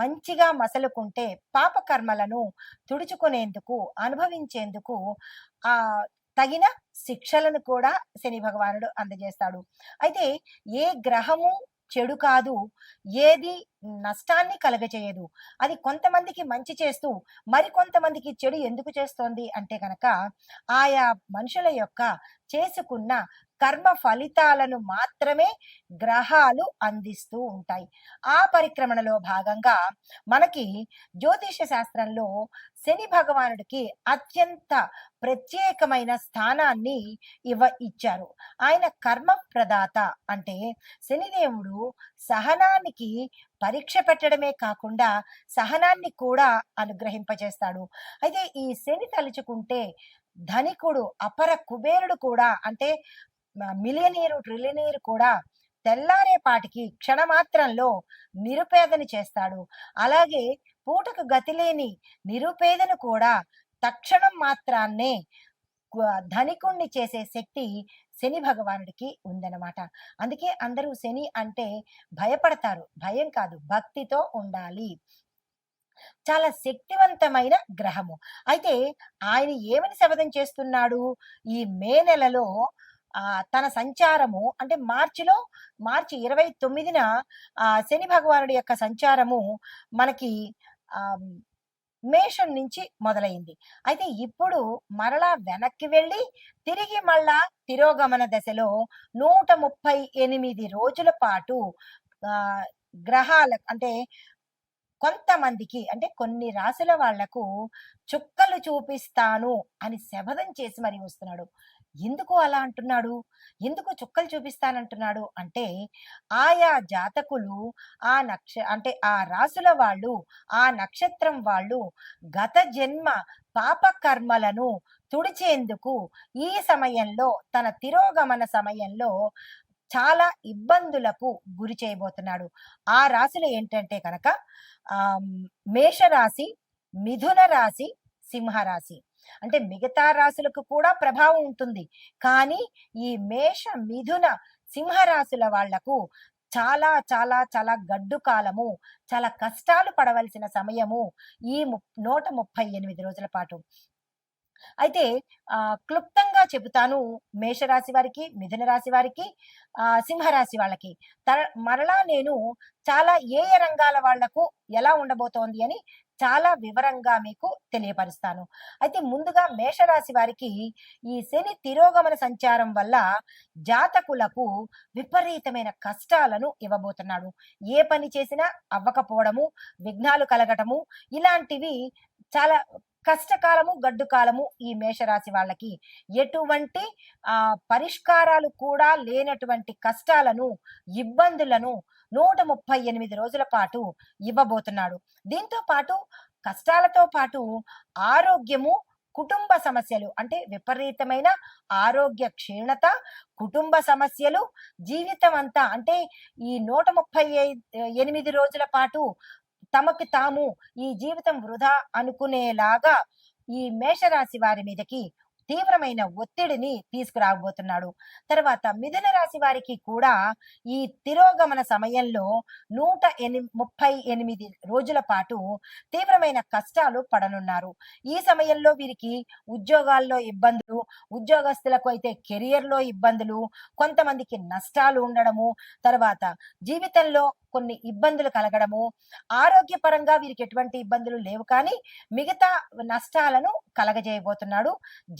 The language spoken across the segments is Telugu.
మంచిగా మసలుకుంటే పాప కర్మలను తుడుచుకునేందుకు అనుభవించేందుకు ఆ తగిన శిక్షలను కూడా శని భగవానుడు అందజేస్తాడు. అయితే ఏ గ్రహము చెడు కాదు ఏది నష్టాన్ని కలగచేయదు అది కొంతమందికి మంచి చేస్తూ మరి కొంతమందికి చెడు ఎందుకు చేస్తోంది అంటే కనుక ఆయా మనుషుల యొక్క చేసుకున్న కర్మ ఫలితాలను మాత్రమే గ్రహాలు అందిస్తూ ఉంటాయి. ఆ పరిక్రమణలో భాగంగా మనకి జ్యోతిష శాస్త్రంలో శని భగవానుడికి అత్యంత ప్రత్యేకమైన స్థానాన్ని ఇవ్వ ఇచ్చారు. ఆయన కర్మ ప్రదాత అంటే శనిదేవుడు సహనానికి పరీక్ష పెట్టడమే కాకుండా సహనాన్ని కూడా అనుగ్రహింపచేస్తాడు అయితే ఈ శని తలుచుకుంటే ధనికుడు అపర కుబేరుడు కూడా అంటే మిలియనీరు ట్రిలియనీరు కూడా తెల్లారేపాటికి క్షణమాత్రంలో నిరుపేదని చేస్తాడు. అలాగే పూటకు గతిలేని నిరుపేదను కూడా తక్షణం మాత్రాన్నే ధనికుణ్ణి చేసే శక్తి శని భగవానుడికి ఉందన్నమాట. అందుకే అందరూ శని అంటే భయపడతారు. భయం కాదు భక్తితో ఉండాలి. చాలా శక్తివంతమైన గ్రహము. అయితే ఆయన ఏమని శపథం చేస్తున్నాడు? ఈ మే నెలలో తన సంచారము అంటే మార్చిలో మార్చి ఇరవై తొమ్మిదిన ఆ శని భగవానుడి యొక్క సంచారము మనకి ఆ మేషం నుంచి మొదలైంది. అయితే ఇప్పుడు మరలా వెనక్కి వెళ్ళి తిరిగి మళ్ళా తిరోగమన దశలో నూట ముప్పై ఎనిమిది రోజుల పాటు గ్రహాల అంటే కొంతమందికి అంటే కొన్ని రాశుల వాళ్ళకు చుక్కలు చూపిస్తాను అని శపథం చేసి మరి వస్తున్నాడు. ఎందుకు అలా అంటున్నాడు? ఎందుకు చుక్కలు చూపిస్తానంటున్నాడు? అంటే ఆయా జాతకులు ఆ నక్ష అంటే ఆ రాసుల వాళ్ళు ఆ నక్షత్రం వాళ్ళు గత జన్మ పాప కర్మలను తుడిచేందుకు ఈ సమయంలో తన తిరోగమన సమయంలో చాలా ఇబ్బందులకు గురి చేయబోతున్నాడు. ఆ రాశులు ఏంటంటే కనుక ఆ మేషరాశి మిథున రాశి సింహరాశి. అంటే మిగతా రాశులకు కూడా ప్రభావం ఉంటుంది. కానీ ఈ మేష మిథున సింహరాశుల వాళ్ళకు చాలా చాలా చాలా గడ్డు కాలము చాలా కష్టాలు పడవలసిన సమయము ఈ నూట ముప్పై ఎనిమిది రోజుల పాటు. అయితే ఆ క్లుప్తంగా చెబుతాను మేషరాశి వారికి మిథున రాశి వారికి ఆ సింహరాశి వాళ్ళకి. తర- మరలా నేను చాలా ఏ ఏ రంగాల వాళ్ళకు ఎలా ఉండబోతోంది అని చాలా వివరంగా మీకు తెలియపరుస్తాను. అయితే ముందుగా మేషరాశి వారికి ఈ శని తిరోగమన సంచారం వల్ల జాతకులకు విపరీతమైన కష్టాలను ఇవ్వబోతున్నాడు. ఏ పని చేసినా అవ్వకపోవడము విఘ్నాలు కలగటము ఇలాంటివి చాలా కష్టకాలము గడ్డు కాలము ఈ మేషరాశి వాళ్ళకి. ఎటువంటి ఆ పరిష్కారాలు కూడా లేనటువంటి కష్టాలను ఇబ్బందులను నూట ముప్పై ఎనిమిది రోజుల పాటు ఇవ్వబోతున్నాడు. దీంతో పాటు కష్టాలతో పాటు ఆరోగ్యము కుటుంబ సమస్యలు అంటే విపరీతమైన ఆరోగ్య క్షీణత కుటుంబ సమస్యలు జీవితం అంతా అంటే ఈ నూట ముప్పై ఎనిమిది రోజుల పాటు తమకు తాము ఈ జీవితం వృధా అనుకునేలాగా ఈ మేషరాశి వారి మీదకి తీవ్రమైన ఒత్తిడిని తీసుకురాబోతున్నాడు. తర్వాత మిథున రాశి వారికి కూడా ఈ తిరోగమన సమయంలో నూట ఎని ముప్పై ఎనిమిది రోజుల పాటు తీవ్రమైన కష్టాలు పడనున్నారు. ఈ సమయంలో వీరికి ఉద్యోగాల్లో ఇబ్బందులు ఉద్యోగస్తులకు అయితే కెరియర్లో ఇబ్బందులు కొంతమందికి నష్టాలు ఉండడము తర్వాత జీవితంలో కొన్ని ఇబ్బందులు కలగడము ఆరోగ్యపరంగా వీరికి ఎటువంటి ఇబ్బందులు లేవు. కానీ మిగతా నష్టాలను కలగజేయబోతున్నాడు.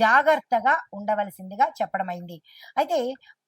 జాగ్రత్తగా ఉండవలసిందిగా చెప్పడమైంది. అయితే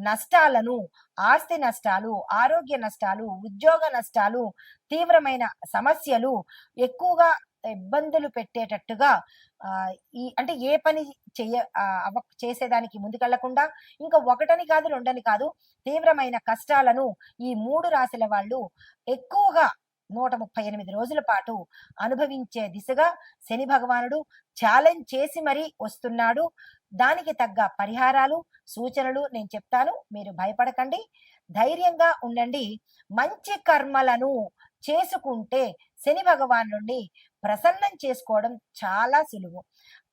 నష్టాలను ఆస్తి నష్టాలు ఆరోగ్య నష్టాలు ఉద్యోగ నష్టాలు తీవ్రమైన సమస్యలు ఎక్కువగా ఇబ్బందులు పెట్టేటట్టుగా ఈ అంటే ఏ పని చేయ చేసేదానికి ముందుకెళ్ళకుండా ఇంకా ఒకటని కాదు రెండని కాదు తీవ్రమైన కష్టాలను ఈ మూడు రాశుల వాళ్ళు ఎక్కువగా నూట ముప్పై ఎనిమిది రోజుల పాటు అనుభవించే దిశగా శని భగవానుడు ఛాలెంజ్ చేసి మరీ వస్తున్నాడు. దానికి తగ్గ పరిహారాలు సూచనలు నేను చెప్తాను. మీరు భయపడకండి. ధైర్యంగా ఉండండి. మంచి కర్మలను చేసుకుంటే శని భగవాన్ నుండి ప్రసన్నం చేసుకోవడం చాలా సులువు.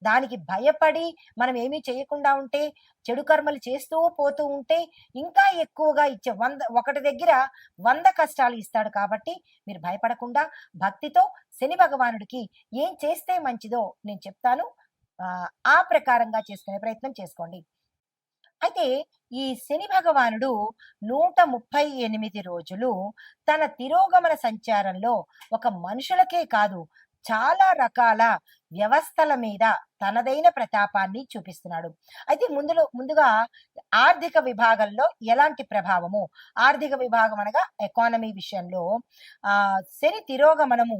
దానికి భయపడి మనం ఏమీ చేయకుండా ఉంటే చెడు కర్మలు చేస్తూ పోతూ ఉంటే ఇంకా ఎక్కువగా ఇచ్చే వంద ఒకటి దగ్గర వంద కష్టాలు ఇస్తాడు కాబట్టి మీరు భయపడకుండా భక్తితో శని భగవానుడికి ఏం చేస్తే మంచిదో నేను చెప్తాను. ఆ, ప్రకారంగా చేసుకునే ప్రయత్నం చేసుకోండి. అయితే ఈ శని భగవానుడు నూట ముప్పై ఎనిమిది రోజులు తన తిరోగమన సంచారంలో ఒక మనుషులకే కాదు చాలా రకాల వ్యవస్థల మీద తనదైన ప్రతాపాన్ని చూపిస్తున్నాడు. అయితే ముందులో ముందుగా ఆర్థిక విభాగంలో ఎలాంటి ప్రభావము? ఆర్థిక విభాగం అనగా ఎకానమీ విషయంలో ఆ శని తిరోగమనము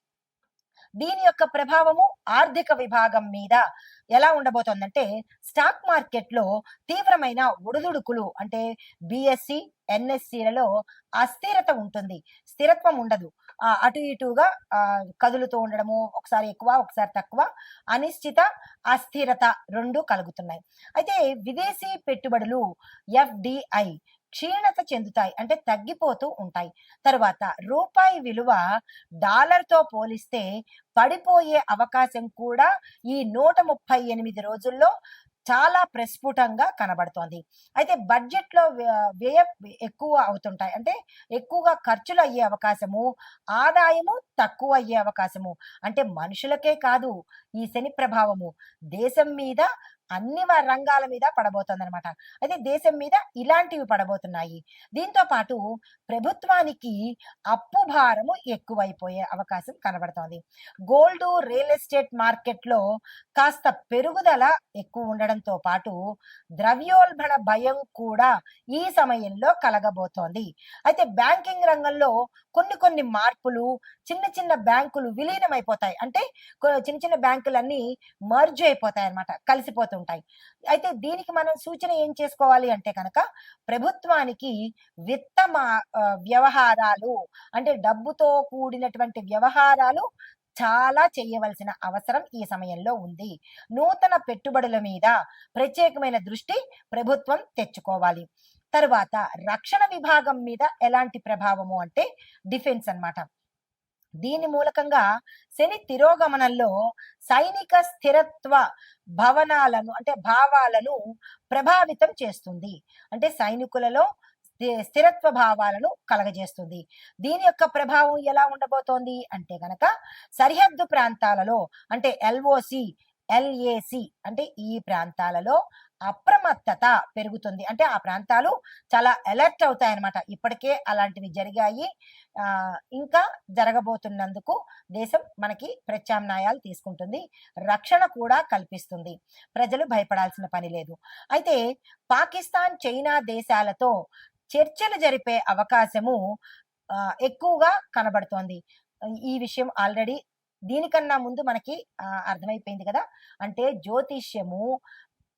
దీని యొక్క ప్రభావము ఆర్థిక విభాగం మీద ఎలా ఉండబోతోందంటే స్టాక్ మార్కెట్లో తీవ్రమైన ఒడిదుడుకులు అంటే బిఎస్సి ఎన్ఎస్సిలలో అస్థిరత ఉంటుంది. స్థిరత్వం ఉండదు. అటు ఇటుగా కదులుతూ ఉండడము ఒకసారి ఎక్కువ ఒకసారి తక్కువ అనిశ్చిత అస్థిరత రెండు కలుగుతున్నాయి. అయితే విదేశీ పెట్టుబడులు ఎఫ్డిఐ క్షీణత చెందుతాయి అంటే తగ్గిపోతూ ఉంటాయి. తర్వాత రూపాయి విలువ డాలర్తో పోలిస్తే పడిపోయే అవకాశం కూడా ఈ నూట ముప్పై ఎనిమిది రోజుల్లో చాలా ప్రస్ఫుటంగా కనబడుతోంది. అయితే బడ్జెట్లో వ్యయ ఎక్కువ అవుతుంటాయి. అంటే ఎక్కువగా ఖర్చులు అయ్యే అవకాశము ఆదాయము తక్కువ అయ్యే అవకాశము. అంటే మనుషులకే కాదు ఈ శని ప్రభావము. దేశం మీద అన్ని రంగాల మీద పడబోతుంది అనమాట అయితే దేశం మీద ఇలాంటివి పడబోతున్నాయి. దీంతో పాటు ప్రభుత్వానికి అప్పు భారము ఎక్కువైపోయే అవకాశం కనబడుతోంది. గోల్డ్ రియల్ ఎస్టేట్ మార్కెట్లో కాస్త పెరుగుదల ఎక్కువ ఉండడంతో పాటు ద్రవ్యోల్బణ భయం కూడా ఈ సమయంలో కలగబోతోంది. అయితే బ్యాంకింగ్ రంగంలో కొన్ని కొన్ని మార్పులు చిన్న చిన్న బ్యాంకులు విలీనమైపోతాయి. అంటే చిన్న చిన్న బ్యాంకులన్నీ మర్జ్ అయిపోతాయి అన్నమాట ఉంటాయి. అయితే దీనికి మనం సూచన ఏం చేసుకోవాలి అంటే కనుక ప్రభుత్వానికి విత్త వ్యవహారాలు అంటే డబ్బుతో కూడినటువంటి వ్యవహారాలు చాలా చేయవలసిన అవసరం ఈ సమయంలో ఉంది. నూతన పెట్టుబడుల మీద ప్రత్యేకమైన దృష్టి ప్రభుత్వం తెచ్చుకోవాలి. తరువాత రక్షణ విభాగం మీద ఎలాంటి ప్రభావము అంటే డిఫెన్స్ అన్నమాట. దీని మూలకంగా శని తిరోగమనంలో సైనిక స్థిరత్వ భవనాలను అంటే భావాలను ప్రభావితం చేస్తుంది. అంటే సైనికులలో స్థి- స్థిరత్వ భావాలను కలగజేస్తుంది. దీని యొక్క ప్రభావం ఎలా ఉండబోతోంది అంటే గనక సరిహద్దు ప్రాంతాలలో అంటే ఎల్ఓసి ఎల్ఏసి అంటే ఈ ప్రాంతాలలో అప్రమత్తత పెరుగుతుంది. అంటే ఆ ప్రాంతాలు చాలా అలర్ట్ అవుతాయి అన్నమాట ఇప్పటికే అలాంటివి జరిగాయి. ఇంకా జరగబోతున్నందుకు దేశం మనకి ప్రత్యామ్నాయాలు తీసుకుంటుంది. రక్షణ కూడా కల్పిస్తుంది. ప్రజలు భయపడాల్సిన పని లేదు. అయితే పాకిస్తాన్ చైనా దేశాలతో చర్చలు జరిపే అవకాశము ఎక్కువగా కనబడుతోంది. ఈ విషయం ఆల్రెడీ దీనికన్నా ముందు మనకి అర్థమైపోయింది కదా. అంటే జ్యోతిష్యము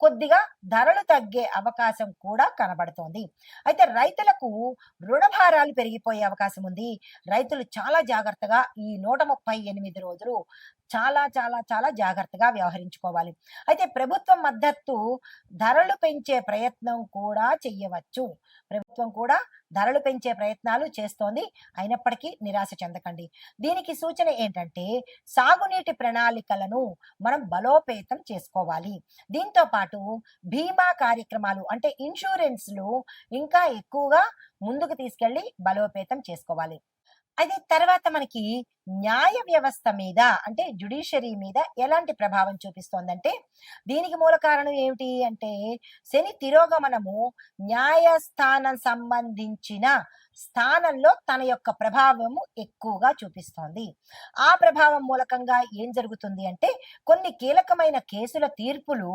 కొద్దిగా ధరలు తగ్గే అవకాశం కూడా కనబడుతోంది. అయితే రైతులకు రుణభారాలు పెరిగిపోయే అవకాశం ఉంది. రైతులు చాలా జాగ్రత్తగా ఈ నూట ముప్పై ఎనిమిది రోజులు చాలా చాలా చాలా జాగ్రత్తగా వ్యవహరించుకోవాలి. అయితే ప్రభుత్వం మద్దతు ధరలు పెంచే ప్రయత్నం కూడా చెయ్యవచ్చు. ప్రభుత్వం కూడా ధరలు పెంచే ప్రయత్నాలు చేస్తోంది. అయినప్పటికీ నిరాశ చెందకండి. దీనికి సూచన ఏంటంటే సాగునీటి ప్రణాళికలను మనం బలోపేతం చేసుకోవాలి. దీంతో పాటు బీమా కార్యక్రమాలు అంటే ఇన్సూరెన్స్లు ఇంకా ఎక్కువగా ముందుకు తీసుకెళ్ళి బలోపేతం చేసుకోవాలి. అది తర్వాత మనకి న్యాయ వ్యవస్థ మీద అంటే జుడిషియరీ మీద ఎలాంటి ప్రభావం చూపిస్తోందంటే దీనికి మూల కారణం ఏమిటి అంటే శని తిరోగమనము న్యాయస్థానం సంబంధించిన స్థానంలో తన యొక్క ప్రభావము ఎక్కువగా చూపిస్తోంది. ఆ ప్రభావం మూలకంగా ఏం జరుగుతుంది అంటే కొన్ని కీలకమైన కేసుల తీర్పులు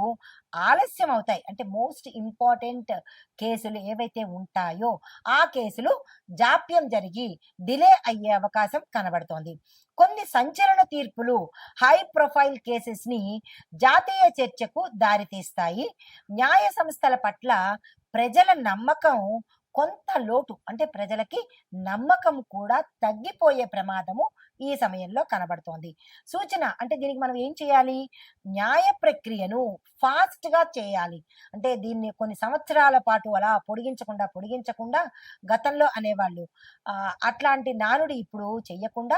ఆలస్యం అవుతాయి. అంటే మోస్ట్ ఇంపార్టెంట్ కేసులు ఏవైతే ఉంటాయో ఆ కేసులు జాప్యం జరిగి డిలే అయ్యే అవకాశం కనబడుతోంది. కొన్ని సంచలన తీర్పులు హై ప్రొఫైల్ కేసెస్ని జాతీయ చర్చకు దారితీస్తాయి. న్యాయ సంస్థల పట్ల ప్రజల నమ్మకం కొంత లోటు అంటే ప్రజలకి నమ్మకం కూడా తగ్గిపోయే ప్రమాదము ఈ సమయంలో కనబడుతోంది. సూచన అంటే దీనికి మనం ఏం చేయాలి? న్యాయ ప్రక్రియను ఫాస్ట్గా చేయాలి. అంటే దీన్ని కొన్ని సంవత్సరాల పాటు అలా పొడిగించకుండా పొడిగించకుండా గతంలో అనేవాళ్ళు ఆ, అట్లాంటి నానుడి ఇప్పుడు చెయ్యకుండా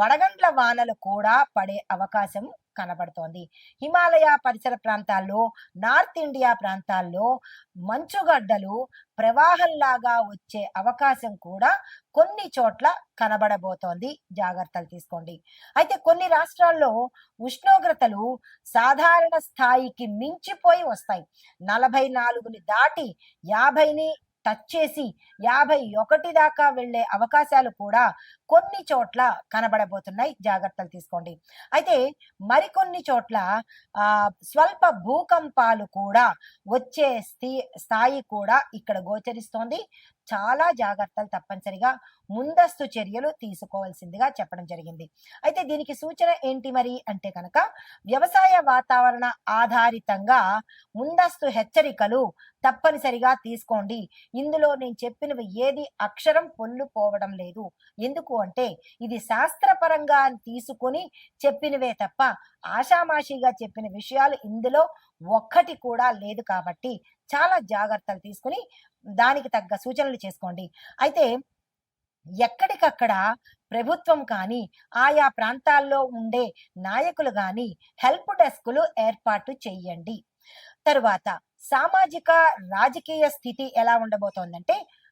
వడగండ్ల వానలు కూడా పడే అవకాశం కనబడుతోంది. హిమాలయ పరిసర ప్రాంతాల్లో నార్త్ ఇండియా ప్రాంతాల్లో మంచుగడ్డలు ప్రవాహంలాగా వచ్చే అవకాశం కూడా కొన్ని చోట్ల కనబడబోతోంది. జాగ్రత్తలు తీసుకోండి. అయితే కొన్ని రాష్ట్రాల్లో ఉష్ణోగ్రతలు సాధారణ స్థాయికి మించిపోయి వస్తాయి. నలభై నాలుగుని దాటి యాభైని టచ్ చేసి యాభై ఒకటి దాకా వెళ్ళే అవకాశాలు కూడా కొన్ని చోట్ల కనబడబోతున్నాయి. జాగ్రత్తలు తీసుకోండి. అయితే మరికొన్ని చోట్ల ఆ స్వల్ప భూకంపాలు కూడా వచ్చే స్థి స్థాయి కూడా ఇక్కడ గోచరిస్తోంది. చాలా జాగ్రత్తలు తప్పనిసరిగా ముందస్తు చర్యలు తీసుకోవాల్సిందిగా చెప్పడం జరిగింది. అయితే దీనికి సూచన ఏంటి మరి అంటే కనుక వ్యవసాయ వాతావరణ ఆధారితంగా ముందస్తు హెచ్చరికలు తప్పనిసరిగా తీసుకోండి. ఇందులో నేను చెప్పినవి ఏది అక్షరం పొల్లు పోవడం లేదు. ఎందుకు అంటే ఇది శాస్త్రపరంగా తీసుకొని చెప్పినవే తప్ప ఆషామాషిగా చెప్పిన విషయాలు ఇందులో ఒక్కటి కూడా లేదు కాబట్టి చాలా జాగ్రత్తలు తీసుకుని దానికి తగ్గ సూచనలు చేసుకోండి. అయితే ఎక్కడికక్కడ ప్రభుత్వం కానీ ఆయా ప్రాంతాల్లో ఉండే నాయకులు కానీ హెల్ప్ డెస్కులు ఏర్పాటు చేయండి. తరువాత సామాజిక రాజకీయ స్థితి ఎలా ఉండబోతోందంటే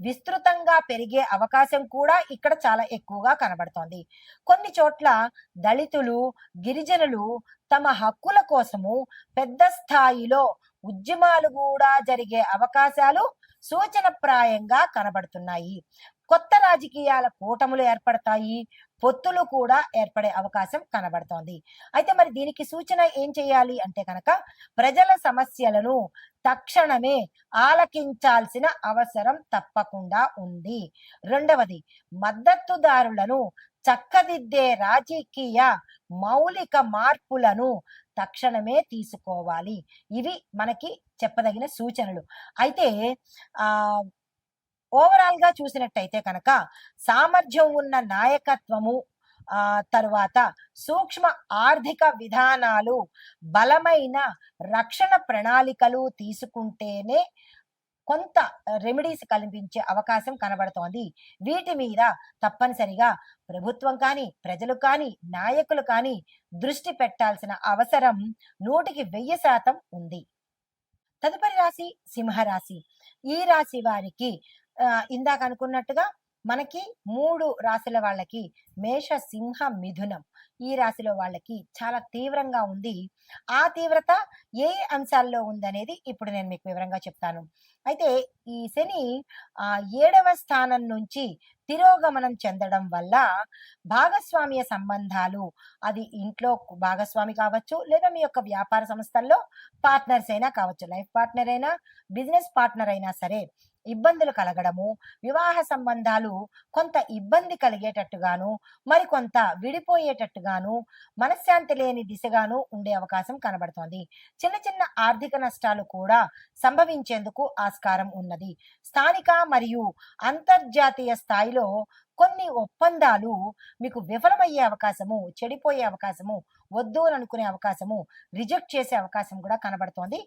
విస్తృతంగా పెరిగే అవకాశం కూడా ఇక్కడ చాలా ఎక్కువగా కనబడుతోంది. కొన్ని చోట్ల దళితులు గిరిజనులు తమ హక్కుల కోసము పెద్ద స్థాయిలో ఉద్యమాలు కూడా జరిగే అవకాశాలు సూచనప్రాయంగా కనబడుతున్నాయి. కొత్త రాజకీయాల కూటములు ఏర్పడతాయి. పొత్తులు కూడా ఏర్పడే అవకాశం కనబడుతోంది. అయితే మరి దీనికి సూచన ఏం చేయాలి అంటే కనుక ప్రజల సమస్యలను తక్షణమే ఆలకించాల్సిన అవసరం తప్పకుండా ఉంది. రెండవది మద్దతుదారులను చక్కదిద్దే రాజకీయ మౌలిక మార్పులను తక్షణమే తీసుకోవాలి. ఇవి మనకి చెప్పదగిన సూచనలు. అయితే ఆ ఓవరాల్గా చూసినట్టయితే కనుక సామర్థ్యం ఉన్న నాయకత్వము ఆ తరువాత సూక్ష్మ ఆర్థిక విధానాలు బలమైన రక్షణ ప్రణాళికలు తీసుకుంటేనే కొంత రెమెడీస్ కల్పించే అవకాశం కనబడుతోంది. వీటి మీద తప్పనిసరిగా ప్రభుత్వం కానీ ప్రజలు కానీ నాయకులు కానీ దృష్టి పెట్టాల్సిన అవసరం నూటికి వెయ్యి శాతం ఉంది. తదుపరి రాశి సింహరాశి. ఈ రాశి వారికి ఇందాక అనుకున్నట్టుగా మనకి మూడు రాశుల వాళ్ళకి మేష సింహ మిథునం. ఈ రాశిలో వాళ్ళకి చాలా తీవ్రంగా ఉంది. ఆ తీవ్రత ఏ అంశాల్లో ఉందనేది ఇప్పుడు నేను మీకు వివరంగా చెప్తాను. అయితే ఈ శని ఆ ఏడవ స్థానం నుంచి తిరోగమనం చెందడం వల్ల భాగస్వామ్య సంబంధాలు అది ఇంట్లో భాగస్వామి కావచ్చు లేదా మీ యొక్క వ్యాపార సంస్థల్లో పార్ట్నర్స్ అయినా కావచ్చు లైఫ్ పార్ట్నర్ అయినా బిజినెస్ పార్ట్నర్ అయినా సరే ఇబ్బందులు కలగడము వివాహ సంబంధాలు కొంత ఇబ్బంది కలిగేటట్టుగాను మరికొంత విడిపోయేటట్టుగాను మనశ్శాంతి లేని దిశగాను ఉండే అవకాశం కనబడుతోంది. చిన్న చిన్న ఆర్థిక నష్టాలు కూడా సంభవించేందుకు ఆస్కారం ఉన్నది. స్థానిక మరియు అంతర్జాతీయ స్థాయిలో కొన్ని ఒప్పందాలు మీకు విఫలమయ్యే అవకాశము చెడిపోయే అవకాశము వద్దు అని అనుకునే అవకాశము రిజెక్ట్ చేసే అవకాశం కూడా కనబడుతోంది.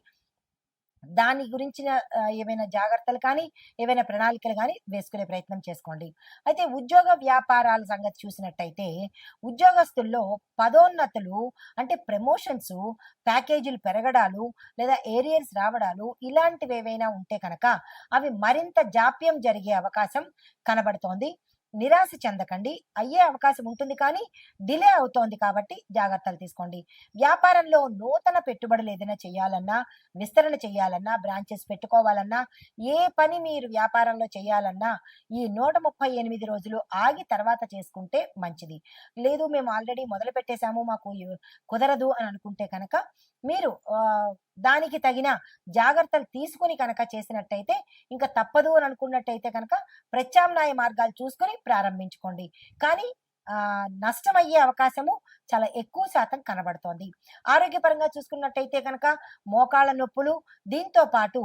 దాని గురించిన ఏమైనా ఏవైనా జాగ్రత్తలు కానీ ఏవైనా ప్రణాళికలు కానీ వేసుకునే ప్రయత్నం చేసుకోండి. అయితే ఉద్యోగ వ్యాపారాల సంగతి చూసినట్టయితే ఉద్యోగస్తుల్లో పదోన్నతులు అంటే ప్రమోషన్స్ ప్యాకేజీలు పెరగడాలు లేదా ఏరియర్స్ రావడాలు ఇలాంటివి ఏవైనా ఉంటే కనుక అవి మరింత జాప్యం జరిగే అవకాశం కనబడుతోంది. నిరాశ చెందకండి. అయ్యే అవకాశం ఉంటుంది కానీ డిలే అవుతోంది కాబట్టి జాగ్రత్తలు తీసుకోండి. వ్యాపారంలో నూతన పెట్టుబడులు ఏదైనా చేయాలన్నా విస్తరణ చేయాలన్నా బ్రాంచెస్ పెట్టుకోవాలన్నా ఏ పని మీరు వ్యాపారంలో చేయాలన్నా ఈ నూట ముప్పై ఎనిమిది రోజులు ఆగి తర్వాత చేసుకుంటే మంచిది. లేదు మేము ఆల్రెడీ మొదలు పెట్టేశాము మాకు కుదరదు అని అనుకుంటే కనుక మీరు దానికి తగిన జాగ్రత్తలు తీసుకుని కనుక చేసినట్టయితే ఇంకా తప్పదు అని అనుకున్నట్టయితే కనుక ప్రత్యామ్నాయ మార్గాలు చూసుకొని ప్రారంభించుకోండి. కానీ ఆ నష్టమయ్యే అవకాశము చాలా ఎక్కువ శాతం కనబడుతోంది. ఆరోగ్యపరంగా చూసుకున్నట్టయితే కనుక మోకాళ్ళ నొప్పులు దీంతో పాటు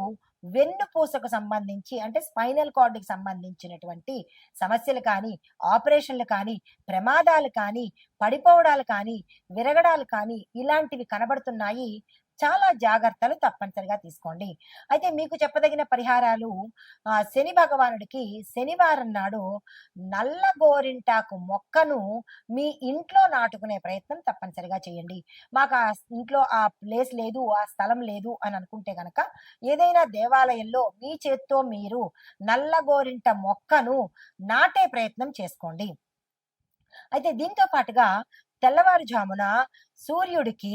వెన్నుపూసకు సంబంధించి అంటే స్పైనల్ కార్డుకి సంబంధించినటువంటి సమస్యలు కానీ ఆపరేషన్లు కానీ ప్రమాదాలు కానీ పడిపోవడాలు కానీ విరగడాలు కానీ ఇలాంటివి కనబడుతున్నాయి. చాలా జాగ్రత్తలు తప్పనిసరిగా తీసుకోండి. అయితే మీకు చెప్పదగిన పరిహారాలు ఆ, శని భగవానుడికి శనివారం నాడు నల్ల గోరింటాకు మొక్కను మీ ఇంట్లో నాటుకునే ప్రయత్నం తప్పనిసరిగా చేయండి. మాకు ఆ ఇంట్లో ఆ ప్లేస్ లేదు ఆ స్థలం లేదు అని అనుకుంటే కనుక ఏదైనా దేవాలయంలో మీ చేత్తో మీరు నల్ల గోరింట మొక్కను నాటే ప్రయత్నం చేసుకోండి. అయితే దీంతో పాటుగా తెల్లవారుజామున సూర్యుడికి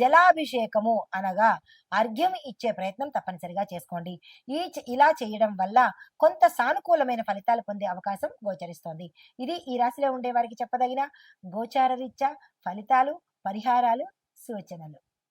జలాభిషేకము అనగా అర్ఘ్యం ఇచ్చే ప్రయత్నం తప్పనిసరిగా చేసుకోండి. ఈ ఇలా చేయడం వల్ల కొంత సానుకూలమైన ఫలితాలు పొందే అవకాశం గోచరిస్తోంది. ఇది ఈ రాశిలో ఉండే వారికి చెప్పదగిన గోచార రీత్యా ఫలితాలు పరిహారాలు సూచనలు.